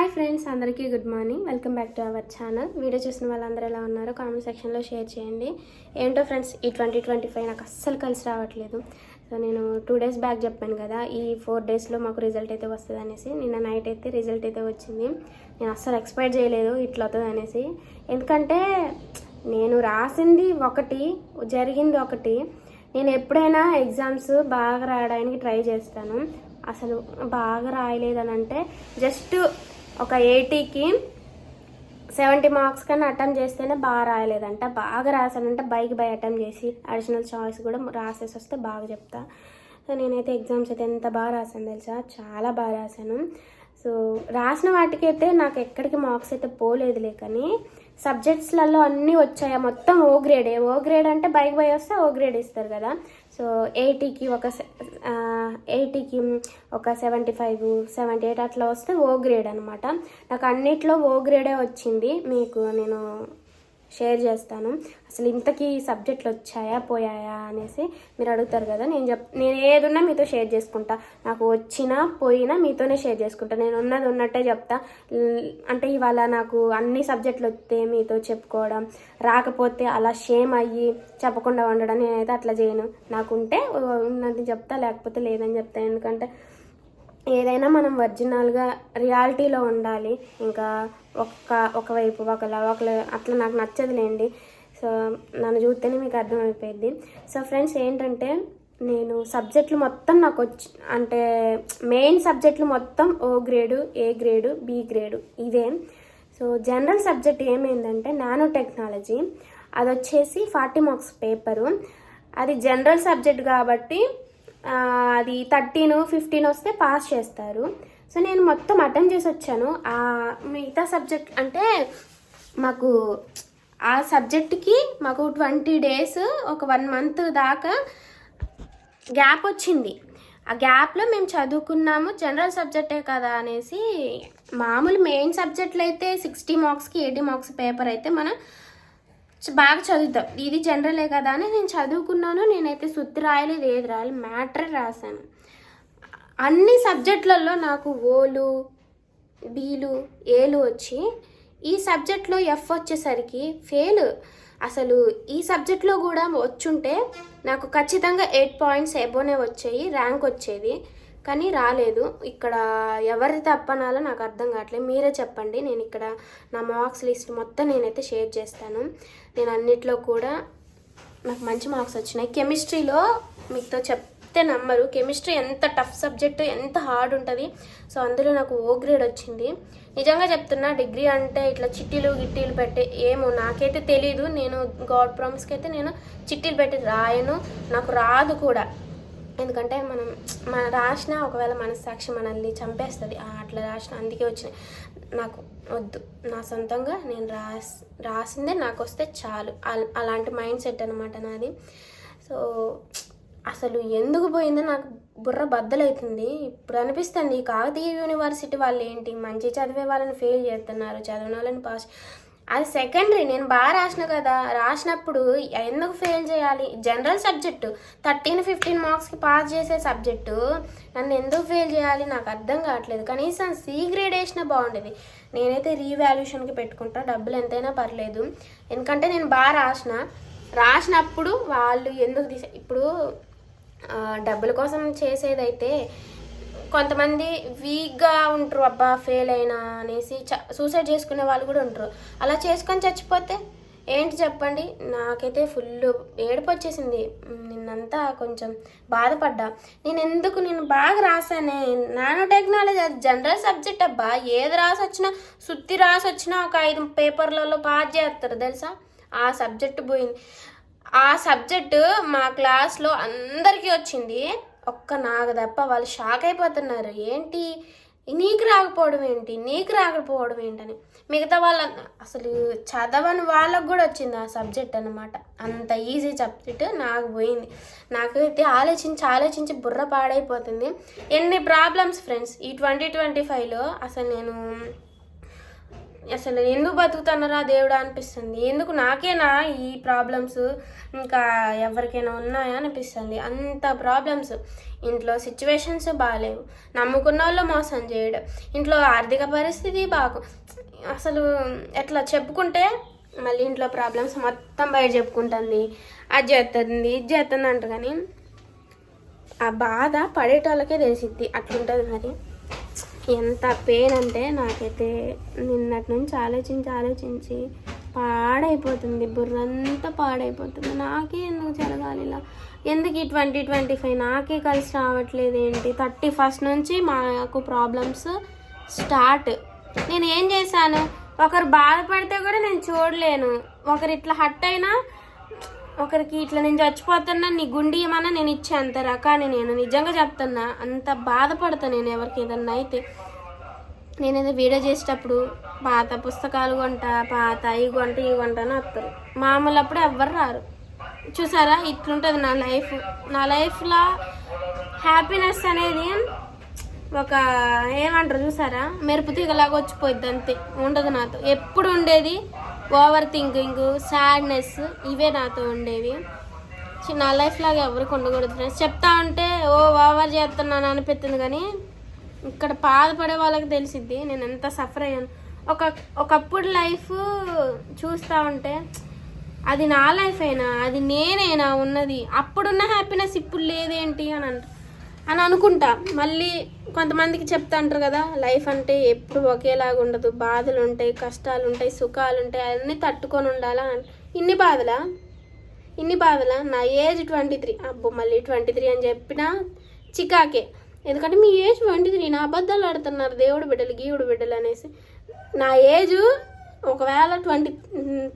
Hi friends అందరికీ good morning. Welcome back to our channel. Video చూసిన వాళ్ళందరూ ఎలా ఉన్నారో కామెంట్ సెక్షన్లో షేర్ చేయండి. ఏంటో ఫ్రెండ్స్ ఈ ట్వంటీ ట్వంటీ ఫైవ్ నాకు అస్సలు కలిసి రావట్లేదు. సో నేను టూ డేస్ బ్యాక్ చెప్పాను కదా ఈ ఫోర్ డేస్లో మాకు రిజల్ట్ అయితే వస్తుంది అనేసి నిన్న నైట్ అయితే రిజల్ట్ అయితే వచ్చింది. నేను అస్సలు ఎక్స్పెక్ట్ చేయలేదు ఇట్లా అవుతుంది అనేసి ఎందుకంటే నేను రాసింది ఒకటి జరిగింది ఒకటి. నేను ఎప్పుడైనా ఎగ్జామ్స్ బాగా రాయడానికి ట్రై చేస్తాను. అసలు బాగా రాయలేదని అంటే జస్ట్ ఒక ఎయిటీకి సెవెంటీ మార్క్స్ కన్నా అటెంప్ట్ చేస్తేనే బాగా రాయలేదంట. బాగా రాశానంటే బైక్ బై అటెంప్ట్ చేసి అడిషనల్ చాయిస్ కూడా రాసేసి వస్తే బాగా చెప్తా. సో నేనైతే ఎగ్జామ్స్ అయితే ఎంత బాగా రాశాను తెలుసా? చాలా బాగా రాశాను. సో రాసిన వాటికైతే నాకు ఎక్కడికి మార్క్స్ అయితే పోలేదులే కానీ సబ్జెక్ట్స్లలో అన్నీ వచ్చాయి? మొత్తం ఓ గ్రేడే. ఓ గ్రేడ్ అంటే బైక్ బై వస్తే ఓ గ్రేడ్ ఇస్తారు కదా. సో ఎయిటీకి ఒక ఎయిటీకి ఒక సెవెంటీ ఫైవ్ సెవెంటీ ఎయిట్ అట్లా వస్తే ఓ గ్రేడ్ అనమాట నాకు అన్నిట్లో ఓ గ్రేడే వచ్చింది. మీకు నేను షేర్ చేస్తాను. అసలు ఇంతకీ సబ్జెక్టులు వచ్చాయా పోయాయా అనేసి మీరు అడుగుతారు కదా నేను చెప్ నేను ఏదున్నా మీతో షేర్ చేసుకుంటా. నాకు వచ్చినా పోయినా మీతోనే షేర్ చేసుకుంటా. నేను ఉన్నది ఉన్నట్టే చెప్తా. అంటే ఇవాళ నాకు అన్ని సబ్జెక్టులు వస్తే మీతో చెప్పుకోవడం రాకపోతే అలా షేమ్ అయ్యి చెప్పకుండా ఉండడం నేనైతే అట్లా చేయను. నాకుంటే ఉన్నది చెప్తా లేకపోతే లేదని చెప్తా. ఎందుకంటే ఏదైనా మనం ఒరిజినల్గా రియాలిటీలో ఉండాలి. ఇంకా ఒక్క ఒకవైపు ఒకలా ఒకలా అట్లా నాకు నచ్చదులేండి. సో నన్ను చూస్తేనే మీకు అర్థమైపోయింది సో ఫ్రెండ్స్ ఏంటంటే నేను సబ్జెక్టులు మొత్తం నాకు వచ్చి అంటే మెయిన్ సబ్జెక్టులు మొత్తం O grade A grade B grade ఇదే. సో జనరల్ సబ్జెక్ట్ ఏమైందంటే నానో టెక్నాలజీ. అది వచ్చేసి ఫార్టీ మార్క్స్ పేపరు. అది జనరల్ సబ్జెక్ట్ కాబట్టి అది థర్టీన్ ఫిఫ్టీన్ వస్తే పాస్ చేస్తారు. సో నేను మొత్తం అటెండ్ చేసి వచ్చాను. ఆ మిగతా సబ్జెక్ట్ అంటే మాకు ఆ సబ్జెక్ట్కి మాకు ట్వంటీ డేస్ ఒక వన్ మంత్ దాకా గ్యాప్ వచ్చింది. ఆ గ్యాప్లో మేము చదువుకున్నాము. జనరల్ సబ్జెక్టే కదా అనేసి మామూలు మెయిన్ సబ్జెక్టులు అయితే సిక్స్టీ మార్క్స్కి ఎయిటీ మార్క్స్ పేపర్ అయితే మనం బాగా చదువుతాం. ఇది జనరలే కదా అని నేను చదువుకున్నాను. నేనైతే సుత్తి రాయలేదు ఏది రాయలేదు మ్యాటర్ రాశాను. అన్ని సబ్జెక్టులలో నాకు ఓలు బీలు ఏలు వచ్చి ఈ సబ్జెక్ట్లో ఎఫ్ వచ్చేసరికి ఫెయిల్. అసలు ఈ సబ్జెక్ట్లో కూడా వచ్చుంటే నాకు ఖచ్చితంగా ఎయిట్ పాయింట్స్ ఎబోనే వచ్చాయి ర్యాంక్ వచ్చేది. కానీ రాలేదు. ఇక్కడ ఎవరి తప్పనాలో నాకు అర్థం కావట్లేదు. మీరే చెప్పండి. నేను ఇక్కడ నా మార్క్స్ లిస్ట్ మొత్తం నేనైతే షేర్ చేస్తాను. నేను అన్నిట్లో కూడా నాకు మంచి మార్క్స్ వచ్చినాయి. కెమిస్ట్రీలో మీతో చెప్తే నమ్మరు. కెమిస్ట్రీ ఎంత టఫ్ సబ్జెక్ట్ ఎంత హార్డ్ ఉంటుంది. సో అందులో నాకు ఓ గ్రేడ్ వచ్చింది. నిజంగా చెప్తున్నా డిగ్రీ అంటే ఇట్లా చిట్టీలు గిట్టీలు పెట్టే ఏమో నాకైతే తెలీదు. నేను గాడ్ ప్రామిస్కి అయితే నేను చిట్టీలు పెట్టి రాయను. నాకు రాదు కూడా. ఎందుకంటే మనం మన రాసిన ఒకవేళ మనస్సాక్షి మనల్ని చంపేస్తుంది. ఆ, అట్లా రాసిన అందుకే వచ్చినాయి. నాకు వద్దు. నా సొంతంగా నేను రాస్ రాసిందే నాకు వస్తే చాలు అలాంటి మైండ్ సెట్ అనమాట నాది. సో అసలు ఎందుకు పోయిందో నాకు బుర్ర బద్దలవుతుంది ఇప్పుడు అనిపిస్తుంది కాకతీయ యూనివర్సిటీ వాళ్ళు ఏంటి మంచి చదివే వాళ్ళని ఫెయిల్ చేస్తున్నారు. చదివిన వాళ్ళని పాస్ అది సెకండరీ నేను బాగా రాసిన కదా. రాసినప్పుడు ఎందుకు ఫెయిల్ చేయాలి? జనరల్ సబ్జెక్టు థర్టీన్ ఫిఫ్టీన్ మార్క్స్కి పాస్ చేసే సబ్జెక్టు నన్ను ఎందుకు ఫెయిల్ చేయాలి? నాకు అర్థం కావట్లేదు. కనీసం సి గ్రేడ్ వేసినా బాగుండేది. నేనైతే రీవాల్యూషన్కి పెట్టుకుంటా. డబ్బులు ఎంతైనా పర్లేదు. ఎందుకంటే నేను బాగా రాసిన. రాసినప్పుడు వాళ్ళు ఎందుకు తీసే ఇప్పుడు డబ్బుల కోసం చేసేదైతే కొంతమంది వీక్గా ఉంటారు అబ్బా ఫెయిల్ అయినా అనేసి చ సూసైడ్ చేసుకునే వాళ్ళు కూడా ఉంటారు. అలా చేసుకొని చచ్చిపోతే ఏంటి చెప్పండి? నాకైతే ఫుల్ ఏడుపు వచ్చేసింది నిన్నంతా కొంచెం బాధపడ్డా. నేను ఎందుకు నేను బాగా రాసానే నానో టెక్నాలజీ అది జనరల్ సబ్జెక్ట్ అబ్బా. ఏది రాసి వచ్చినా సుత్తి రాసి వచ్చినా ఒక ఐదు పేపర్లలో పాస్ చేస్తారు తెలుసా? ఆ సబ్జెక్ట్ పోయింది. ఆ సబ్జెక్టు మా క్లాస్లో అందరికీ వచ్చింది. ఒక్క నాకు తప్ప వాళ్ళు షాక్ అయిపోతున్నారు. ఏంటి? నీకు రాకపోవడం ఏంటి? నీకు రాకపోవడం ఏంటని. మిగతా వాళ్ళ అసలు చదవని వాళ్ళకు కూడా వచ్చింది ఆ సబ్జెక్ట్ అనమాట అంత ఈజీ సబ్జెక్ట్ నాకు పోయింది. నాకైతే ఆలోచించి ఆలోచించి బుర్ర పాడైపోతుంది. ఎన్ని ప్రాబ్లమ్స్ ఫ్రెండ్స్ ఈ ట్వంటీ ట్వంటీ ఫైవ్లో అసలు నేను అసలు ఎందుకు బతుకుతున్నారా దేవుడా అనిపిస్తుంది. ఎందుకు నాకేనా ఈ ప్రాబ్లమ్స్ ఇంకా ఎవరికైనా ఉన్నాయా అనిపిస్తుంది. అంత ప్రాబ్లమ్స్ ఇంట్లో సిచ్యువేషన్స్ బాగాలేవు నమ్ముకున్న వాళ్ళు మోసం చేయడం. ఇంట్లో ఆర్థిక పరిస్థితి బాగు. అసలు ఎట్లా చెప్పుకుంటే మళ్ళీ ఇంట్లో ప్రాబ్లమ్స్ మొత్తం బయట చెప్పుకుంటుంది. అది చేస్తుంది ఇది చేస్తుంది అంట కానీ ఆ బాధ పడేటోళ్ళకే తెలిసిద్ది. అట్లుంటుంది మరి. ఎంత పెయిన్ అంటే నాకైతే నిన్నటి నుంచి ఆలోచించి ఆలోచించి పాడైపోతుంది. బుర్రంతా పాడైపోతుంది. నాకే ఎందుకు జరగాలి ఇలా? ఎందుకు ఈ ట్వంటీ ట్వంటీ ఫైవ్ నాకే కలిసి రావట్లేదు ఏంటి? థర్టీ ఫస్ట్ నుంచి మాకు ప్రాబ్లమ్స్ స్టార్ట్ నేను ఏం చేశాను? ఒకరు బాధపడితే కూడా నేను చూడలేను. ఒకరు ఇట్లా హట్ అయినా ఒకరికి ఇట్లా నేను చచ్చిపోతున్నా నీ గుండి ఏమన్నా నేను ఇచ్చే అంత రకాన్ని నేను నిజంగా చెప్తున్నా అంత బాధపడతా నేను ఎవరికి ఏదన్నా అయితే. నేనేదో వీడియో చేసేటప్పుడు పాత పుస్తకాలు కొంట పాత ఈ కొంట ఈ కొంట అని వస్తారు మామూలు అప్పుడు ఎవ్వరు రారు. చూసారా? ఇట్లుంటుంది నా లైఫ్. నా లైఫ్లో హ్యాపీనెస్ అనేది ఒక ఏమంటారు చూసారా? మెరుపు తీగలాగా వచ్చిపోయింది అంతే. ఉండదు నాతో. ఎప్పుడు ఉండేది? ఓవర్ థింకింగ్ సాడ్నెస్ ఇవే నాతో ఉండేవి. నా లైఫ్ లాగా ఎవరికి ఉండకూడదు ఫ్రెండ్స్ చెప్తా ఉంటే ఓ ఓవర్ చేస్తున్నాను అనిపిస్తుంది కానీ ఇక్కడ బాధపడే వాళ్ళకి తెలిసిద్ది. నేను ఎంత సఫర్ అయ్యాను. ఒక ఒకప్పుడు లైఫ్ చూస్తూ ఉంటే అది నా లైఫ్ అయినా అది నేనేనా ఉన్నది. అప్పుడున్న హ్యాపీనెస్ ఇప్పుడు లేదేంటి అని అంటారు. అని అనుకుంటా. మళ్ళీ కొంతమందికి చెప్తా అంటారు కదా లైఫ్ అంటే ఎప్పుడు ఒకేలాగా ఉండదు. బాధలు ఉంటాయి కష్టాలు ఉంటాయి సుఖాలు ఉంటాయి అన్నీ తట్టుకొని ఉండాలా ఇన్ని బాధలా? ఇన్ని బాధలా? నా ఏజ్ ట్వంటీ త్రీ. అబ్బో మళ్ళీ ట్వంటీ త్రీ అని చెప్పిన చికాకే. ఎందుకంటే మీ ఏజ్ ట్వంటీ త్రీ నా అబద్ధాలు ఆడుతున్నారు దేవుడు బిడ్డలు గీవుడు బిడ్డలు అనేసి. నా ఏజ్ ఒకవేళ ట్వంటీ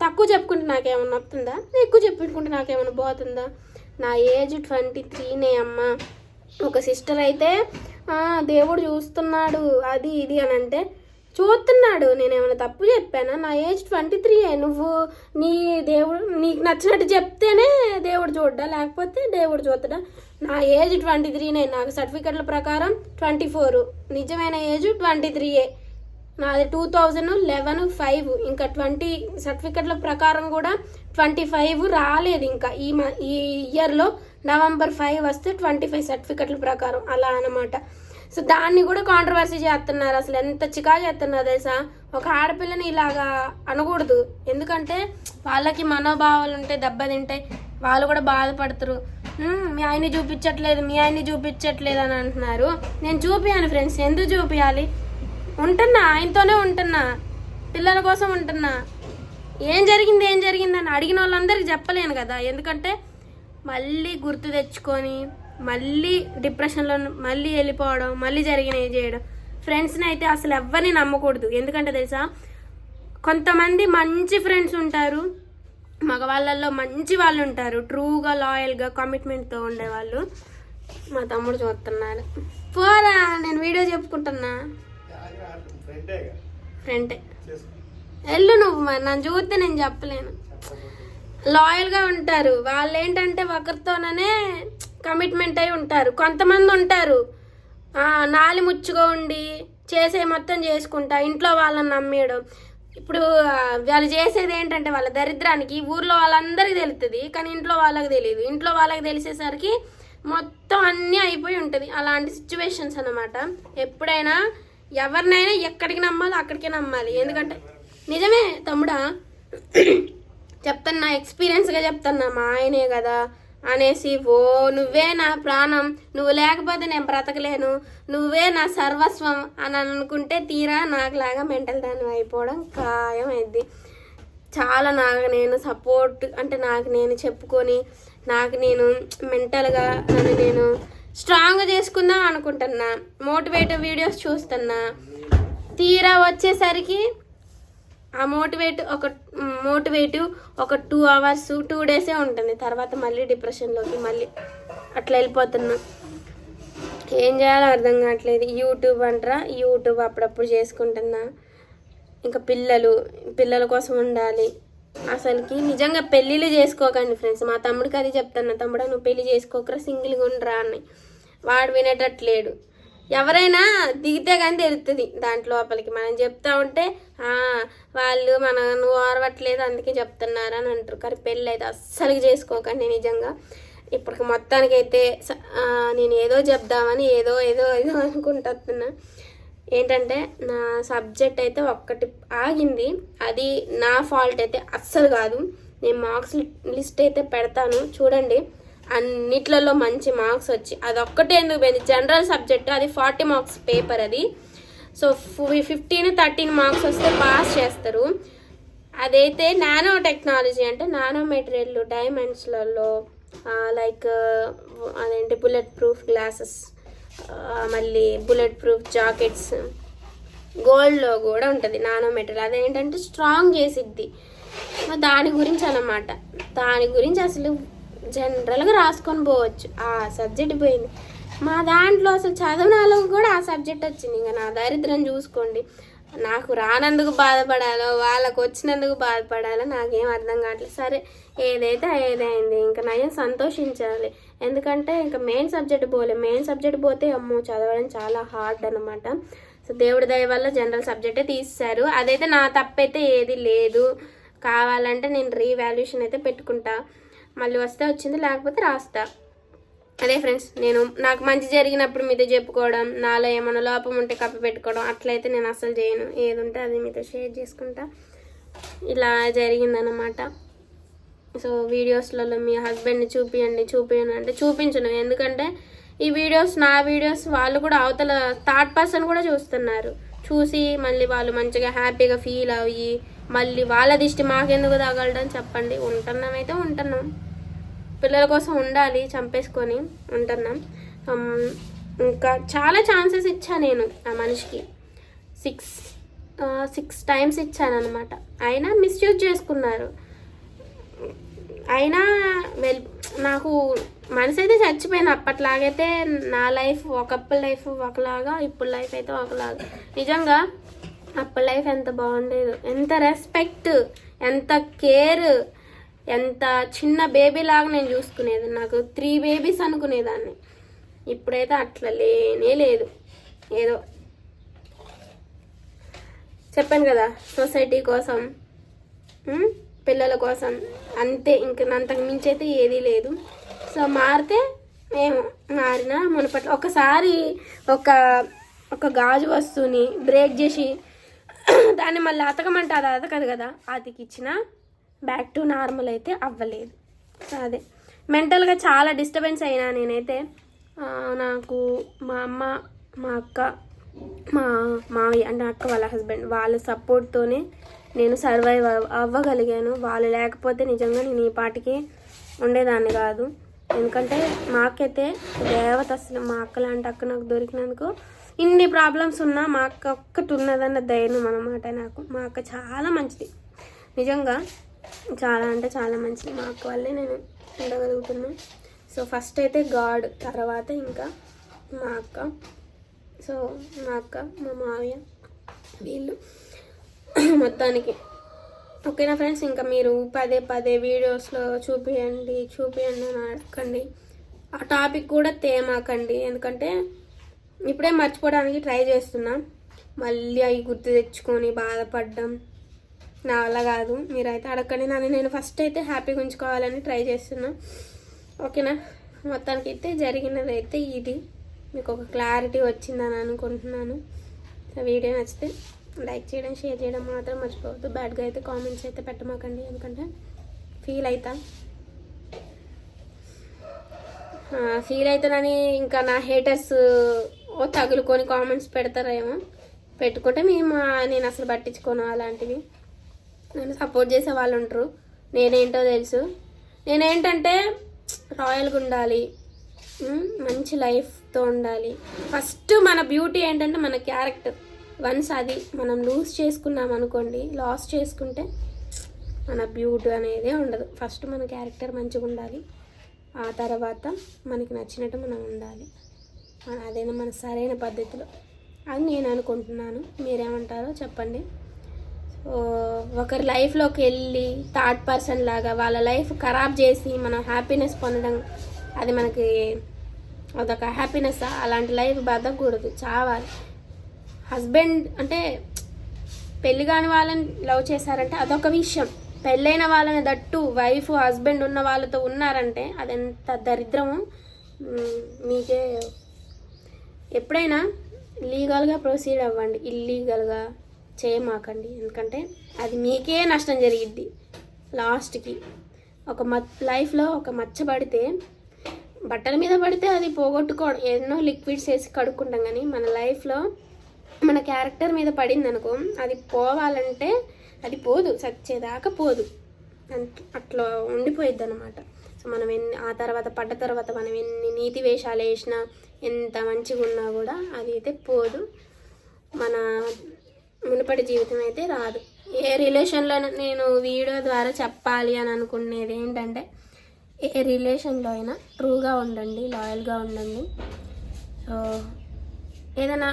తక్కువ చెప్పుకుంటే నాకేమైనా వస్తుందా ఎక్కువ చెప్పుకుంటే నాకేమైనా పోతుందా? నా ఏజ్ ట్వంటీ త్రీనే అమ్మా. ఒక సిస్టర్ అయితే దేవుడు చూస్తున్నాడు అది ఇది అని అంటే చూస్తున్నాడు నేను ఏమైనా తప్పు చెప్పానా? నా ఏజ్ ట్వంటీ త్రీ నువ్వు నీ దేవుడు నీకు నచ్చినట్టు చెప్తేనే దేవుడు చూడ్డా? లేకపోతే దేవుడు చూద్దడా నా ఏజ్ ట్వంటీ త్రీనే నాకు సర్టిఫికెట్ల ప్రకారం ట్వంటీ ఫోర్. నిజమైన ఏజ్ ట్వంటీ త్రీయే నాది టూ థౌజండ్ లెవెన్ ఫైవ్. ఇంకా ట్వంటీ సర్టిఫికెట్ల ప్రకారం కూడా ట్వంటీ ఫైవ్ రాలేదు ఇంకా. ఈ మ ఈ ఇయర్లో నవంబర్ ఫైవ్ వస్తే ట్వంటీ ఫైవ్ సర్టిఫికెట్ల ప్రకారం అలా అన్నమాట. సో దాన్ని కూడా కాంట్రవర్సీ చేస్తున్నారు. అసలు ఎంత చికా చేస్తున్నారు తెలుసా? ఒక ఆడపిల్లని ఇలాగా అనకూడదు. ఎందుకంటే వాళ్ళకి మనోభావాలు ఉంటాయి దెబ్బతింటాయి. వాళ్ళు కూడా బాధపడతారు. మీ ఆయన్ని చూపించట్లేదు మీ ఆయన్ని చూపించట్లేదు అని అంటున్నారు. నేను చూపియాను ఫ్రెండ్స్. ఎందుకు చూపించాలి ఉంటున్నా ఆయనతోనే ఉంటున్నా. పిల్లల కోసం ఉంటున్నా. ఏం జరిగింది ఏం జరిగింది అని అడిగిన వాళ్ళందరికీ చెప్పలేను కదా. ఎందుకంటే మళ్ళీ గుర్తు తెచ్చుకొని మళ్ళీ డిప్రెషన్లో మళ్ళీ వెళ్ళిపోవడం మళ్ళీ జరిగినవి చేయడం. ఫ్రెండ్స్ని అయితే అసలు ఎవరిని నమ్మకూడదు. ఎందుకంటే తెలుసా? కొంతమంది మంచి ఫ్రెండ్స్ ఉంటారు మగవాళ్ళల్లో మంచి వాళ్ళు ఉంటారు ట్రూగా లాయల్గా కమిట్మెంట్తో ఉండేవాళ్ళు మా తమ్ముడు చూస్తున్నారు పోరా నేను వీడియో చెప్పుకుంటున్నా. ఫ్రెండే వెళ్ళు నువ్వు మరి నన్ను చూస్తే నేను చెప్పలేను. లాయల్గా ఉంటారు. వాళ్ళు ఏంటంటే ఒకరితోననే కమిట్మెంట్ అయి ఉంటారు. కొంతమంది ఉంటారు. నాలి ముచ్చుగా ఉండి చేసే మొత్తం చేసుకుంటా ఇంట్లో వాళ్ళని నమ్మేయడం. ఇప్పుడు వాళ్ళు చేసేది ఏంటంటే వాళ్ళ దరిద్రానికి ఊర్లో వాళ్ళందరికీ తెలుస్తుంది కానీ ఇంట్లో వాళ్ళకి తెలియదు. ఇంట్లో వాళ్ళకి తెలిసేసరికి మొత్తం అన్నీ అయిపోయి ఉంటుంది. అలాంటి సిచ్యువేషన్స్ అనమాట ఎప్పుడైనా ఎవరినైనా ఎక్కడికి నమ్మాలో అక్కడికే నమ్మాలి. ఎందుకంటే నిజమే తమ్ముడా? చెప్తున్నా ఎక్స్పీరియన్స్గా చెప్తున్నా మా ఆయనే కదా అనేసి ఓ నువ్వే నా ప్రాణం నువ్వు లేకపోతే నేను బ్రతకలేను నువ్వే నా సర్వస్వం అని అనుకుంటే తీరా నాకులాగా మెంటల్ దాని అయిపోవడం ఖాయమైంది చాలా నాకు నేను సపోర్ట్ అంటే నాకు నేను చెప్పుకొని నాకు నేను మెంటల్గా నన్ను నేను స్ట్రాంగ్ చేసుకుందాం అనుకుంటున్నా మోటివేటివ్ వీడియోస్ చూస్తున్నా. తీరా వచ్చేసరికి ఆ మోటివేట్ ఒక మోటివేటివ్ ఒక టూ అవర్స్ టూ డేసే ఉంటుంది. తర్వాత మళ్ళీ డిప్రెషన్లోకి మళ్ళీ అట్లా వెళ్ళిపోతున్నా. ఏం చేయాలో అర్థం కావట్లేదు. యూట్యూబ్ అంటారా? యూట్యూబ్ అప్పుడప్పుడు చేసుకుంటున్నా. ఇంకా పిల్లలు పిల్లల కోసం ఉండాలి. అసలుకి నిజంగా పెళ్ళిళ్ళు చేసుకోకండి ఫ్రెండ్స్ మా తమ్ముడికి అది చెప్తాను తమ్ముడా నువ్వు పెళ్ళి చేసుకోకరా సింగిల్గా ఉండరా అని వాడు వినేటట్లేడు. ఎవరైనా దిగితే కానీ తెలుస్తుంది దాంట్లో లోపలికి. మనం చెప్తా ఉంటే వాళ్ళు మన నువ్వు ఓరవట్లేదు అందుకే చెప్తున్నారు అని అంటారు. కానీ పెళ్ళి అయితే అస్సలు చేసుకోకండి నిజంగా. ఇప్పటికి మొత్తానికైతే స- నేను ఏదో చెప్దామని ఏదో ఏదో ఏదో అనుకుంటున్నా ఏంటంటే నా సబ్జెక్ట్ అయితే ఒక్కటి ఆగింది. అది నా ఫాల్ట్ అయితే అస్సలు కాదు. నేను మార్క్స్ లిస్ట్ అయితే పెడతాను. చూడండి. అన్నిట్లలో మంచి మార్క్స్ వచ్చి అది ఒక్కటే ఎందుకు పోయింది? జనరల్ సబ్జెక్ట్ అది ఫార్టీ మార్క్స్ పేపర్ అది. సో ఫిఫ్టీన్ థర్టీన్ మార్క్స్ వస్తే పాస్ చేస్తారు. అదైతే నానో టెక్నాలజీ అంటే నానో మెటీరియల్ డైమండ్స్లలో లైక్ అదేంటి బుల్లెట్ ప్రూఫ్ గ్లాసెస్ మళ్ళీ బుల్లెట్ ప్రూఫ్ జాకెట్స్ గోల్డ్లో కూడా ఉంటుంది నానో మెటీరియల్ అదేంటంటే స్ట్రాంగ్ చేసిద్ది. దాని గురించి అన్నమాట. దాని గురించి అసలు జనరల్గా రాసుకొని పోవచ్చు. ఆ సబ్జెక్ట్ పోయింది. మా దాంట్లో అసలు చదవనాలో కూడా ఆ సబ్జెక్ట్ వచ్చింది. ఇంకా నా దరిద్రం చూసుకోండి. నాకు రానందుకు బాధపడాలో వాళ్ళకు వచ్చినందుకు బాధపడాలో నాకేం అర్థం కావట్లేదు సరే ఏదైతే ఏదైంది ఇంకా నయం సంతోషించాలి. ఎందుకంటే ఇంకా మెయిన్ సబ్జెక్ట్ పోలే. మెయిన్ సబ్జెక్ట్ పోతే అమ్మో చదవడం చాలా హార్డ్ అనమాట సో దేవుడి దయ వల్ల జనరల్ సబ్జెక్టే తీస్తారు అదైతే నా తప్పైతే ఏది లేదు. కావాలంటే నేను రీవాల్యుయేషన్ అయితే పెట్టుకుంటా. మళ్ళీ వస్తే వచ్చింది లేకపోతే రాస్తా. అదే ఫ్రెండ్స్ నేను నాకు మంచి జరిగినప్పుడు మీతో చెప్పుకోవడం నాలో ఏమైనా లోపం ఉంటే కప్ప పెట్టుకోవడం అట్లయితే నేను అసలు చేయను. ఏది ఉంటే అది మీతో షేర్ చేసుకుంటా. ఇలా జరిగిందనమాట సో వీడియోస్లలో మీ హస్బెండ్ని చూపియండి చూపియండి అంటే చూపించను. ఎందుకంటే ఈ వీడియోస్ నా వీడియోస్ వాళ్ళు కూడా అవతల థర్డ్ పర్సన్ కూడా చూస్తున్నారు. చూసి మళ్ళీ వాళ్ళు మంచిగా హ్యాపీగా ఫీల్ అయ్యి మళ్ళీ వాళ్ళ దిష్టి మాకెందుకు తగలడం చెప్పండి. ఉంటున్నాం అయితే ఉంటున్నాం. పిల్లల కోసం ఉండాలి చంపేసుకొని ఉంటున్నాం. ఇంకా చాలా ఛాన్సెస్ ఇచ్చా నేను ఆ మనిషికి. సిక్స్ సిక్స్ టైమ్స్ ఇచ్చాను అనమాట అయినా మిస్యూజ్ చేసుకున్నారు. అయినా వెల్ నాకు మనసు అయితే చచ్చిపోయింది. అప్పట్లాగైతే నా లైఫ్ ఒకప్పుడు లైఫ్ ఒకలాగా ఇప్పుడు లైఫ్ అయితే ఒకలాగా. నిజంగా అప్పటి లైఫ్ ఎంత బాగుండేది. ఎంత రెస్పెక్ట్ ఎంత కేర్ ఎంత చిన్న బేబీ లాగా నేను చూసుకునేది. నాకు త్రీ బేబీస్ అనుకునేదాన్ని. ఇప్పుడైతే అట్లా లేనే లేదు. ఏదో చెప్పాను కదా సొసైటీ కోసం పిల్లల కోసం. అంతే ఇంక అంతకు మించి అయితే ఏదీ లేదు. సో మారితే మేము మారిన మునపట్ల ఒకసారి ఒక ఒక గాజు వస్తువుని బ్రేక్ చేసి దాన్ని మళ్ళీ అతకమంటే అది అతకదు కదా. అతికిచ్చిన బ్యాక్ టు నార్మల్ అయితే అవ్వలేదు. అదే. మెంటల్గా చాలా డిస్టర్బెన్స్ అయినా నేనైతే నాకు మా అమ్మ మా అక్క మా మావయ్య అంటే అక్క వాళ్ళ హస్బెండ్ వాళ్ళ సపోర్ట్తోనే నేను సర్వైవ్ అవ్వగలిగాను. వాళ్ళు లేకపోతే నిజంగా నేను ఈ పాటికి ఉండేదాన్ని కాదు. ఎందుకంటే మాకైతే దేవత అసలు మా అక్క లాంటి అక్క నాకు దొరికినందుకు ఇన్ని ప్రాబ్లమ్స్ ఉన్నా మా అక్క ఒక్కటి ఉన్నదన్న ధైర్యం అన్నమాట నాకు. మా అక్క చాలా మంచిది. నిజంగా చాలా అంటే చాలా మంచిది. మా అక్క వల్లే నేను ఉండగలుగుతున్నా. సో ఫస్ట్ అయితే గాడ్ తర్వాత ఇంకా మా అక్క. సో మా అక్క మా మావయ్య వీళ్ళు మొత్తానికి. ఓకేనా ఫ్రెండ్స్ ఇంకా మీరు పదే పదే వీడియోస్లో చూపియండి చూపియండి అని అడగండి ఆ టాపిక్ కూడా తేమాకండి. ఎందుకంటే ఇప్పుడే మర్చిపోవడానికి ట్రై చేస్తున్నా. మళ్ళీ అవి గుర్తు తెచ్చుకొని బాధపడడం. నా వల్ల కాదు మీరైతే అడగండి. నన్ను నేను ఫస్ట్ అయితే హ్యాపీగా ఉంచుకోవాలని ట్రై చేస్తున్నా. ఓకేనా? మొత్తానికి అయితే జరిగినది అయితే ఇది. మీకు ఒక క్లారిటీ వచ్చిందని అనుకుంటున్నాను. వీడియో నచ్చితే లైక్ చేయడం షేర్ చేయడం మాత్రం మర్చిపోవద్దు. బ్యాడ్గా అయితే కామెంట్స్ అయితే పెట్టమాకండి. ఎందుకంటే ఫీల్ అవుతా ఫీల్ అవుతానని ఇంకా నా హేటర్స్ ఓ తగులుకొని కామెంట్స్ పెడతారేమో. పెట్టుకుంటే మేము నేను అసలు పట్టించుకోను అలాంటివి. నన్ను సపోర్ట్ చేసే వాళ్ళు ఉంటారు. నేనేంటో తెలుసు. నేనేంటంటే రాయల్గా ఉండాలి. మంచి లైఫ్తో ఉండాలి. ఫస్ట్ మన బ్యూటీ ఏంటంటే మన క్యారెక్టర్. వన్స్ అది మనం లూజ్ చేసుకున్నాం అనుకోండి లాస్ చేసుకుంటే మన బ్యూటీ అనేది ఉండదు. ఫస్ట్ మన క్యారెక్టర్ మంచిగా ఉండాలి. ఆ తర్వాత మనకి నచ్చినట్టు మనం ఉండాలి. అదేనా మన సరైన పద్ధతిలో? అని నేను అనుకుంటున్నాను. మీరేమంటారో చెప్పండి. ఒకరి లైఫ్లోకి వెళ్ళి థర్డ్ పర్సన్ లాగా వాళ్ళ లైఫ్ ఖరాబ్ చేసి మనం హ్యాపీనెస్ పొందడం అది మనకి అదొక హ్యాపీనెస్. అలాంటి లైఫ్ బతకూడదు. చావాలి. హస్బెండ్ అంటే పెళ్ళి కాని వాళ్ళని లవ్ చేశారంటే అదొక విషయం. పెళ్ళైన వాళ్ళని దట్టు వైఫ్ హస్బెండ్ ఉన్న వాళ్ళతో ఉన్నారంటే అదెంత దరిద్రమో. మీకే ఎప్పుడైనా లీగల్గా ప్రొసీడ్ అవ్వండి. ఇల్లీగల్గా చేయమాకండి. ఎందుకంటే అది మీకే నష్టం జరిగిద్ది లాస్ట్కి. ఒక మత్ లైఫ్లో ఒక మచ్చ పడితే బట్టల మీద పడితే అది పోగొట్టుకోవడం ఎన్నో లిక్విడ్స్ వేసి కడుక్కుంటాం కానీ మన లైఫ్లో మన క్యారెక్టర్ మీద పడింది అనుకో అది పోవాలంటే అది పోదు చచ్చేదాకా పోదు. అంత అట్లా ఉండిపోయిద్ది అనమాట మనం ఎన్ని ఆ తర్వాత పడ్డ తర్వాత మనం ఎన్ని నీతి వేషాలు వేసినా ఎంత మంచిగా ఉన్నా కూడా అది అయితే పోదు. మన మునుపటి జీవితం అయితే రాదు. ఏ రిలేషన్లో నేను వీడియో ద్వారా చెప్పాలి అని అనుకునేది ఏంటంటే ఏ రిలేషన్లో అయినా ట్రూగా ఉండండి లాయల్గా ఉండండి. సో ఏదైనా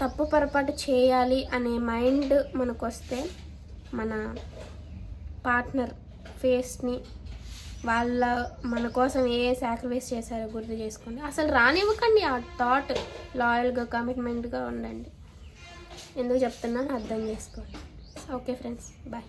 తప్పు పొరపాటు చేయాలి అనే మైండ్ మనకు వస్తే మన పార్ట్నర్ ఫేస్ని వాళ్ళ మన కోసం ఏ సాక్రిఫైస్ చేశారో గుర్తు చేసుకోండి. అసలు రానివ్వకండి ఆ థాట్ లాయల్గా కమిట్మెంట్గా ఉండండి. ఎందుకు చెప్తున్నాను అర్థం చేసుకోండి. Okay friends bye